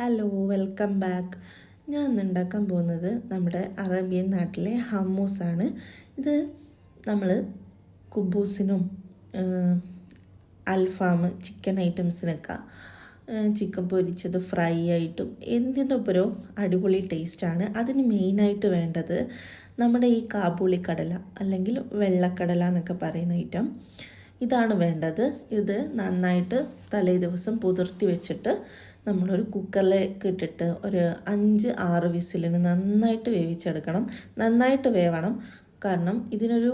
Hello welcome back ഞാൻ ഇന്ന് ഉണ്ടാക്കാൻ പോകുന്നത് നമ്മുടെ അറേബ്യൻ നാട്ടിലെ ഹമ്മൂസാണ്. ഇത് നമ്മൾ കുബൂസിനും അൽഫാം ചിക്കൻ ഐറ്റംസിനൊക്കെ ചിക്കൻ പൊരിച്ചത് ഫ്രൈ ആയിട്ടും എന്തിന്റെ ഒപ്പരോ അടിപൊളി ടേസ്റ്റാണ്. അതിന് മെയിനായിട്ട് വേണ്ടത് നമ്മുടെ ഈ കാബൂളി കടല അല്ലെങ്കിൽ വെള്ളക്കടല എന്നൊക്കെ പറയുന്ന ഐറ്റം. ഇതാണ് വേണ്ടത്. ഇത് നന്നായിട്ട് തലേ ദിവസം പുതിർത്തി വെച്ചിട്ട് നമ്മളൊരു കുക്കറിലേക്ക് ഇട്ടിട്ട് ഒരു അഞ്ച് ആറ് വിസിലിന് നന്നായിട്ട് വേവിച്ചെടുക്കണം. നന്നായിട്ട് വേവണം. കാരണം ഇതിനൊരു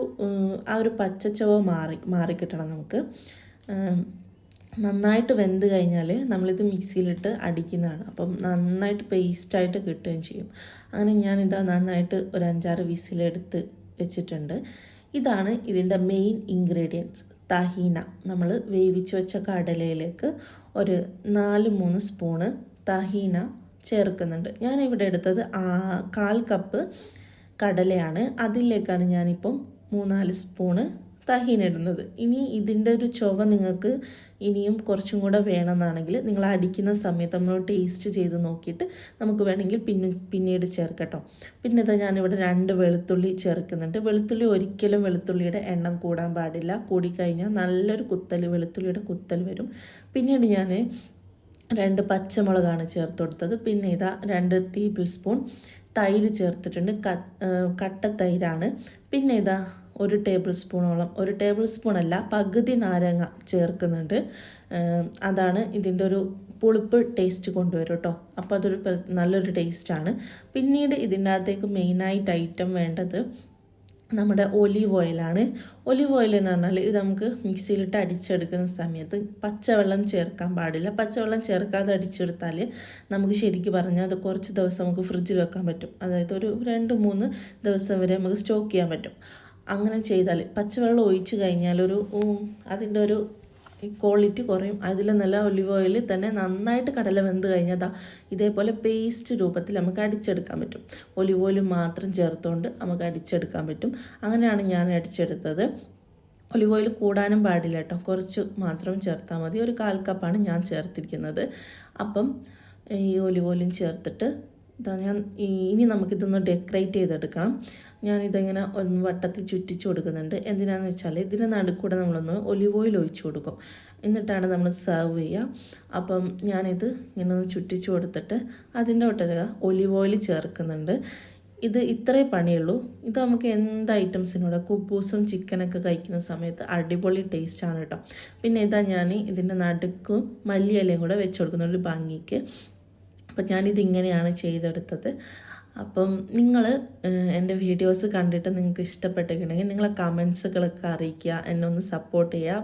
ആ ഒരു പച്ചച്ചവ മാറി മാറിക്കിട്ടണം നമുക്ക്. നന്നായിട്ട് വെന്ത് കഴിഞ്ഞാൽ നമ്മളിത് മിക്സിയിലിട്ട് അടിക്കുന്നതാണ്. അപ്പം നന്നായിട്ട് പേസ്റ്റായിട്ട് കിട്ടുകയും ചെയ്യും. അങ്ങനെ ഞാനിതാ നന്നായിട്ട് ഒരു അഞ്ചാറ് വിസിലെടുത്ത് വെച്ചിട്ടുണ്ട്. ഇതാണ് ഇതിന്റെ മെയിൻ ഇൻഗ്രീഡിയൻസ്. തഹീന. നമ്മൾ വേവിച്ച് വെച്ച കടലയിലേക്ക് ഒരു നാല് മൂന്ന് സ്പൂണ് തഹീന ചേർക്കുന്നുണ്ട്. ഞാനിവിടെ എടുത്തത് കാൽ കപ്പ് കടലയാണ്. അതിലേക്കാണ് ഞാനിപ്പം മൂന്നാൽ സ്പൂണ് തഹീൻ ഇടുന്നത് ഇനി ഇതിന്റെ ഒരു ചുവ നിങ്ങൾക്ക് ഇനിയും കുറച്ചും കൂടെ വേണമെന്നാണെങ്കിൽ നിങ്ങൾ അടിക്കുന്ന സമയത്ത് നമ്മൾ ടേസ്റ്റ് ചെയ്ത് നോക്കിയിട്ട് നമുക്ക് വേണമെങ്കിൽ പിന്നെ പിന്നീട് ചേർക്കട്ടോ. പിന്നെ ഇതാ ഞാനിവിടെ രണ്ട് വെളുത്തുള്ളി ചേർക്കുന്നുണ്ട്. വെളുത്തുള്ളി ഒരിക്കലും വെളുത്തുള്ളിയുടെ എണ്ണം കൂടാൻ പാടില്ല. കൂടിക്കഴിഞ്ഞാൽ നല്ലൊരു കുത്തൽ വെളുത്തുള്ളിയുടെ കുത്തൽ വരും. പിന്നീട് ഞാൻ രണ്ട് പച്ചമുളകാണ് ചേർത്ത് കൊടുത്തത്. പിന്നെ ഇതാ രണ്ട് ടേബിൾ സ്പൂൺ തൈര് ചേർത്തിട്ടുണ്ട്. കട്ട തൈരാണ്. പിന്നെ ഇതാ ഒരു ടേബിൾ സ്പൂണോളം ഒരു ടേബിൾ സ്പൂൺ അല്ല പകുതി നാരങ്ങ ചേർക്കുന്നുണ്ട്. അതാണ് ഇതിന്റെ ഒരു പുളിപ്പ് ടേസ്റ്റ് കൊണ്ടുവരും കേട്ടോ അപ്പോൾ അതൊരു നല്ലൊരു ടേസ്റ്റാണ്. പിന്നീട് ഇതിന്റെ അകത്തേക്ക് മെയിനായിട്ട് ഐറ്റം വേണ്ടത് നമ്മുടെ ഒലീവ് ഓയിലാണ്. ഒലിവ് ഓയിൽ എന്ന് പറഞ്ഞാൽ ഇത് നമുക്ക് മിക്സിയിലിട്ട് അടിച്ചെടുക്കുന്ന സമയത്ത് പച്ചവെള്ളം ചേർക്കാൻ പാടില്ല. പച്ചവെള്ളം ചേർക്കാതെ അടിച്ചെടുത്താൽ നമുക്ക് ശരിക്കും പറഞ്ഞാൽ അത് കുറച്ച് ദിവസം നമുക്ക് ഫ്രിഡ്ജിൽ വെക്കാൻ പറ്റും. അതായത് ഒരു രണ്ട് മൂന്ന് ദിവസം വരെ നമുക്ക് സ്റ്റോക്ക് ചെയ്യാൻ പറ്റും. അങ്ങനെ ചെയ്താൽ പച്ചവെള്ളം ഒഴിച്ച് കഴിഞ്ഞാൽ ഒരു അതിന്റെ ഒരു ക്വാളിറ്റി കുറയും. അതിൽ നല്ല ഒലിവ് ഓയിലിൽ തന്നെ നന്നായിട്ട് കടല വെന്ത് കഴിഞ്ഞാൽ ഇതേപോലെ പേസ്റ്റ് രൂപത്തിൽ നമുക്ക് അടിച്ചെടുക്കാൻ പറ്റും. ഒലിവ് ഓയിൽ മാത്രം ചേർത്തുകൊണ്ട് നമുക്ക് അടിച്ചെടുക്കാൻ പറ്റും. അങ്ങനെയാണ് ഞാൻ അടിച്ചെടുത്തത്. ഒലിവ് ഓയിൽ കൂടാനും പാടില്ല കേട്ടോ കുറച്ച് മാത്രം ചേർത്താൽ മതി. ഒരു കാൽ കപ്പാണ് ഞാൻ ചേർത്തിരിക്കുന്നത്. അപ്പം ഈ ഒലിവ് ഓയിലും ചേർത്തിട്ട് ഇതാ ഞാൻ ഇനി നമുക്കിതൊന്ന് ഡെക്കറേറ്റ് ചെയ്തെടുക്കണം. ഞാനിതിങ്ങനെ ഒന്ന് വട്ടത്തിൽ ചുറ്റിച്ചു കൊടുക്കുന്നുണ്ട്. എന്തിനാണെന്ന് വെച്ചാൽ ഇതിന് നടുക്കൂടെ നമ്മളൊന്ന് ഒലിവ് ഓയിൽ ഒഴിച്ചു കൊടുക്കും. എന്നിട്ടാണ് നമ്മൾ സെർവ് ചെയ്യുക അപ്പം ഞാനിത് ഇങ്ങനെ ഒന്ന് ചുറ്റിച്ചു കൊടുത്തിട്ട് അതിന്റെ ഒട്ടക ഒലിവ് ഓയിൽ ചേർക്കുന്നുണ്ട്. ഇത് ഇത്രേ പണിയുള്ളൂ. ഇത് നമുക്ക് എന്ത് ഐറ്റംസിനോട് കുബൂസും ചിക്കനൊക്കെ കഴിക്കുന്ന സമയത്ത് അടിപൊളി ടേസ്റ്റാണ് കേട്ടോ. പിന്നെ ഇതാ ഞാൻ ഇതിന്റെ നടുക്കും മല്ലിയിലയും കൂടെ വെച്ച് കൊടുക്കുന്നുണ്ട് ഭംഗിക്ക്. അപ്പം ഞാനിതിങ്ങനെയാണ് ചെയ്തെടുത്തത്. അപ്പം നിങ്ങൾ എന്റെ വീഡിയോസ് കണ്ടിട്ട് നിങ്ങൾക്ക് ഇഷ്ടപ്പെട്ടിട്ടുണ്ടെങ്കിൽ നിങ്ങളെ കമൻസുകളൊക്കെ അറിയിക്കുക എന്നെ ഒന്ന് സപ്പോർട്ട് ചെയ്യുക.